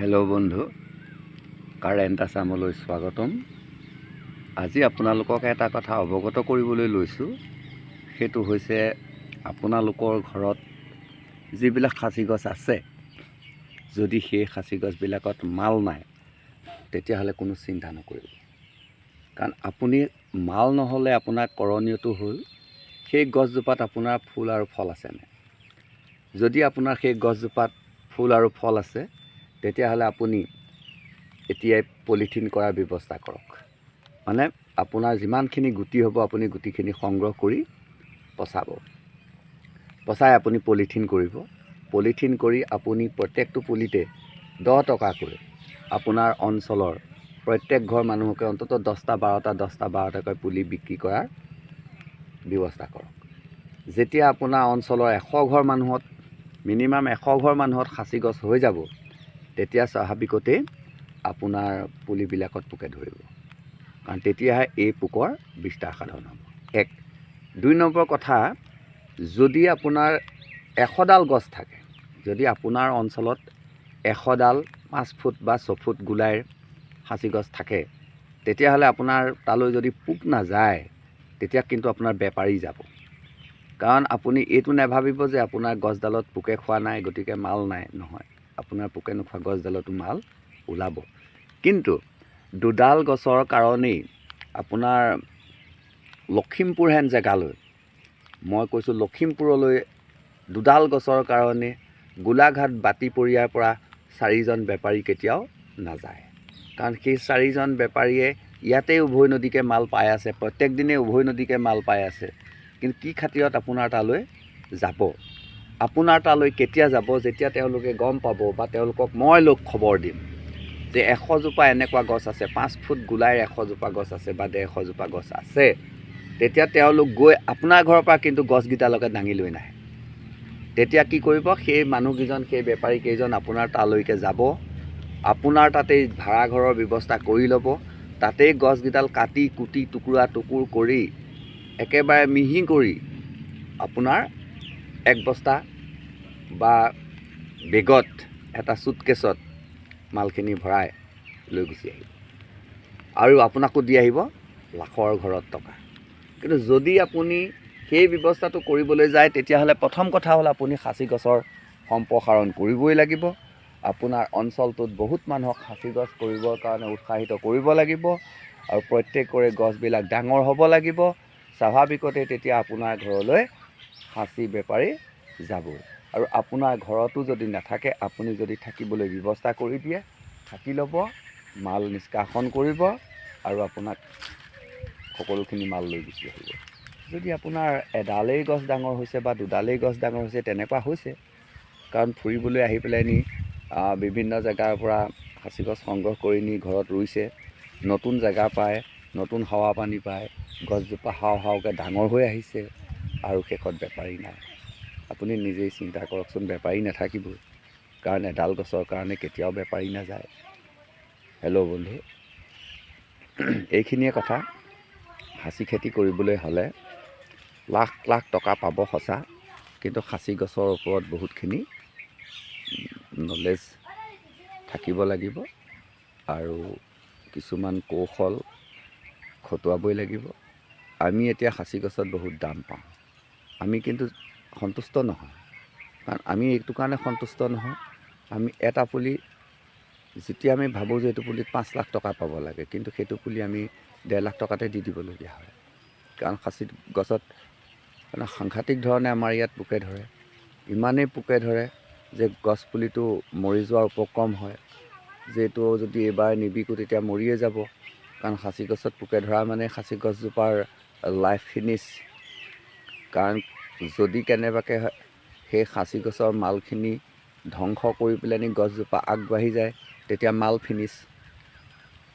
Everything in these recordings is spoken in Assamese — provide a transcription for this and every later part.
হেল্ল' বন্ধু। কাৰেণ্ট আছামলৈ স্বাগতম। আজি আপোনালোকক এটা কথা অৱগত কৰিবলৈ লৈছোঁ। সেইটো হৈছে আপোনালোকৰ ঘৰত যিবিলাক সাঁচি গছ আছে যদি সেই সাঁচি গছবিলাকত মাল নাই তেতিয়াহ'লে কোনো চিন্তা নকৰিব। কাৰণ আপুনি মাল নহ'লে আপোনাৰ কৰণীয়টো হ'ল সেই গছজোপাত আপোনাৰ ফুল আৰু ফল আছেনে? যদি আপোনাৰ সেই গছজোপাত ফুল আৰু ফল আছে তেতিয়াহ'লে আপুনি এতিয়াই পলিথিন কৰাৰ ব্যৱস্থা কৰক। মানে আপোনাৰ যিমানখিনি গুটি হ'ব আপুনি গুটিখিনি সংগ্ৰহ কৰি পচাব। পচাই আপুনি পলিথিন কৰিব। পলিথিন কৰি আপুনি প্ৰত্যেকটো পুলিতে দহ টকাকৈ আপোনাৰ অঞ্চলৰ প্ৰত্যেক ঘৰ মানুহকে অন্ততঃ দহটা বাৰটা দহটা বাৰটাকৈ পুলি বিক্ৰী কৰাৰ ব্যৱস্থা কৰক। যেতিয়া আপোনাৰ অঞ্চলৰ এশ ঘৰ মানুহত মিনিমাম এশ ঘৰ মানুহত সাঁচি গছ হৈ যাব তেতিয়া স্বাভাৱিকতেই আপোনাৰ পুলিবিলাকত পোকে ধৰিব। কাৰণ তেতিয়াহে এই পোকৰ বিস্তাৰ সাধন হ'ব। এক। দুই নম্বৰ কথা যদি আপোনাৰ এশডাল গছ থাকে যদি আপোনাৰ অঞ্চলত এশডাল পাঁচ ফুট বা ছফুট গোলাইৰ সাঁচি গছ থাকে তেতিয়াহ'লে আপোনাৰ তালৈ যদি পোক নাযায় তেতিয়া কিন্তু আপোনাৰ বেপাৰী যাব। কাৰণ আপুনি এইটো নাভাবিব যে আপোনাৰ গছডালত পোকে খোৱা নাই গতিকে মাল নাই নহয়। আপোনাৰ পোকে নোখোৱা গছডালতো মাল ওলাব। কিন্তু দুডাল গছৰ কাৰণেই আপোনাৰ লখিমপুৰ হেন জেগালৈ মই কৈছোঁ লখিমপুৰলৈ দুডাল গছৰ কাৰণে গোলাঘাট বাতিপৰীয়াৰ পৰা চাৰিজন বেপাৰী কেতিয়াও নাযায়। কাৰণ সেই চাৰিজন বেপাৰীয়ে ইয়াতে উভৈ নদীকে মাল পাই আছে প্ৰত্যেক দিনে উভৈ নদীকে মাল পাই আছে। কিন্তু কি খাতিৰত আপোনাৰ তালৈ যাব? আপোনাৰ তালৈ কেতিয়া যাব যেতিয়া তেওঁলোকে গম পাব বা তেওঁলোকক মই লোক খবৰ দিম? যে এশজোপা এনেকুৱা গছ আছে পাঁচ ফুট গোলাইৰ এশজোপা গছ আছে বা ডেৰশজোপা গছ আছে তেতিয়া তেওঁলোক গৈ আপোনাৰ ঘৰৰ পৰা কিন্তু গছকেইটালৈকে দাঙি লৈ নাহে। তেতিয়া কি কৰিব? সেই মানুহকেইজন সেই বেপাৰীকেইজন আপোনাৰ তালৈকে যাব আপোনাৰ তাতেই ভাড়াঘৰৰ ব্যৱস্থা কৰি ল'ব তাতেই গছকেইডাল কাটি কুটি টুকুৰা টুকুৰ কৰি একেবাৰে মিহি কৰি আপোনাৰ এক বস্তা বা বেগত এটা চুটকেছত মালখিনি ভৰাই লৈ গুচি আহিব। আৰু আপোনাকো দি আহিব লাখৰ ঘৰত টকা। কিন্তু যদি আপুনি সেই ব্যৱস্থাটো কৰিবলৈ যায় তেতিয়াহ'লে প্ৰথম কথা হ'ল আপুনি সাঁচি গছৰ সম্প্ৰসাৰণ কৰিবই লাগিব। আপোনাৰ অঞ্চলটোত বহুত মানুহক সাঁচি গছ কৰিবৰ কাৰণে উৎসাহিত কৰিব লাগিব আৰু প্ৰত্যেকৰে গছবিলাক ডাঙৰ হ'ব লাগিব। স্বাভাৱিকতে তেতিয়া আপোনাৰ ঘৰলৈ সাঁচি বেপাৰী যাবই। আৰু আপোনাৰ ঘৰতো যদি নাথাকে আপুনি যদি থাকিবলৈ ব্যৱস্থা কৰি দিয়ে থাকি ল'ব মাল নিষ্কাশন কৰিব আৰু আপোনাক সকলোখিনি মাল লৈ গুচি আহিব। যদি আপোনাৰ এডালেই গছ ডাঙৰ হৈছে বা দুডালেই গছ ডাঙৰ হৈছে তেনেকুৱা হৈছে। কাৰণ ফুৰিবলৈ আহি পেলাই নি বিভিন্ন জেগাৰ পৰা সাঁচি গছ সংগ্ৰহ কৰি নি ঘৰত ৰুইছে নতুন জেগা পায় নতুন হাৱা পানী পায় গছজোপা হাও হাওকৈ ডাঙৰ হৈ আহিছে। আৰু শেষত বেপাৰী নাই। আপুনি নিজেই চিন্তা কৰকচোন বেপাৰী নাথাকিবই। কাৰণ এডাল গছৰ কাৰণে কেতিয়াও বেপাৰী নাযায়। হেল্ল' বন্ধু। এইখিনিয়ে কথা। সাঁচি খেতি কৰিবলৈ হ'লে লাখ লাখ টকা পাব সঁচা কিন্তু সাঁচি গছৰ ওপৰত বহুতখিনি নলেজ থাকিব লাগিব আৰু কিছুমান কৌশল খটুৱাবই লাগিব। আমি এতিয়া সাঁচি গছত বহুত দাম পাওঁ। আমি কিন্তু সন্তুষ্ট নহয়। কাৰণ আমি এইটো কাৰণে সন্তুষ্ট নহয়, আমি এটা পুলি, যেতিয়া আমি ভাবোঁ যে এইটো পুলিত পাঁচ লাখ টকা পাব লাগে, কিন্তু সেইটো পুলি আমি ডেৰ লাখ টকাতে দি দিবলগীয়া হয়। কাৰণ সাঁচি গছত মানে সাংঘাতিক ধৰণে আমাৰ ইয়াত পোকে ধৰে। ইমানেই পোকে ধৰে যে গছ পুলিটো মৰি যোৱাৰ উপক্ৰম হয়, যে এইটো যদি এইবাৰ নিবিকো তেতিয়া মৰিয়ে যাব। কাৰণ সাঁচি গছত পোকে ধৰা মানে সাঁচি গছজোপাৰ লাইফ ফিনিছ কাৰণ যদি কেনেবাকৈ সেই সাঁচি গছৰ মালখিনি ধ্বংস কৰি পেলানি গছজোপা আগবাঢ়ি যায় তেতিয়া মাল ফিনিছ।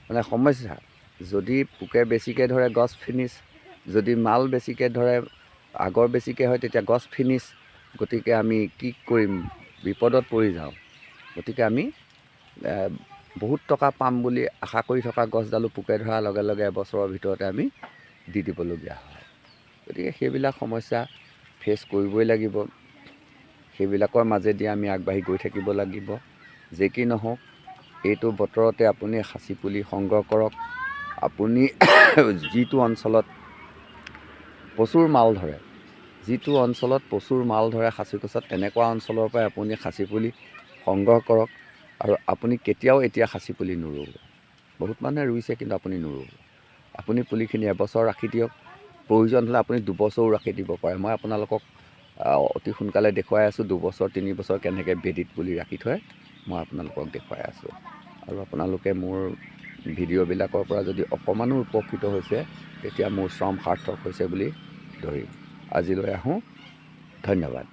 মানে সমস্যা যদি পোকে বেছিকৈ ধৰে গছ ফিনিছ যদি মাল বেছিকৈ ধৰে আগৰ বেছিকৈ হয় তেতিয়া গছ ফিনিছ। গতিকে আমি কি কৰিম? বিপদত পৰি যাওঁ। গতিকে আমি বহুত টকা পাম বুলি আশা কৰি থকা গছডালো পোকে ধৰাৰ লগে লগে এবছৰৰ ভিতৰতে আমি দি দিবলগীয়া হয়। গতিকে সেইবিলাক সমস্যা ফেচ কৰিবই লাগিব। সেইবিলাকৰ মাজেদি আমি আগবাঢ়ি গৈ থাকিব লাগিব। যে কি নহওক এইটো বতৰতে আপুনি সাঁচি পুলি সংগ্ৰহ কৰক। আপুনি যিটো অঞ্চলত প্ৰচুৰ মাল ধৰে যিটো অঞ্চলত প্ৰচুৰ মাল ধৰে সাঁচি গছত তেনেকুৱা অঞ্চলৰ পৰাই আপুনি সাঁচি পুলি সংগ্ৰহ কৰক আৰু আপুনি কেতিয়াও এতিয়া সাঁচি পুলি নোৰুব। বহুত মানুহে ৰুইছে কিন্তু আপুনি নোৰুব। আপুনি পুলিখিনি এবছৰ ৰাখি দিয়ক। প্ৰয়োজন হ'লে আপুনি দুবছৰো ৰাখি দিব পাৰে। মই আপোনালোকক অতি সোনকালে দেখুৱাই আছোঁ দুবছৰ তিনি বছৰ কেনেকৈ বেদীত পুলি ৰাখি থয় মই আপোনালোকক দেখুৱাই আছোঁ। আৰু আপোনালোকে মোৰ ভিডিঅ'বিলাকৰ পৰা যদি অকণমানো উপকৃত হৈছে তেতিয়া মোৰ শ্ৰম সাৰ্থক হৈছে বুলি ধৰিম। আজিলৈ আহোঁ। ধন্যবাদ।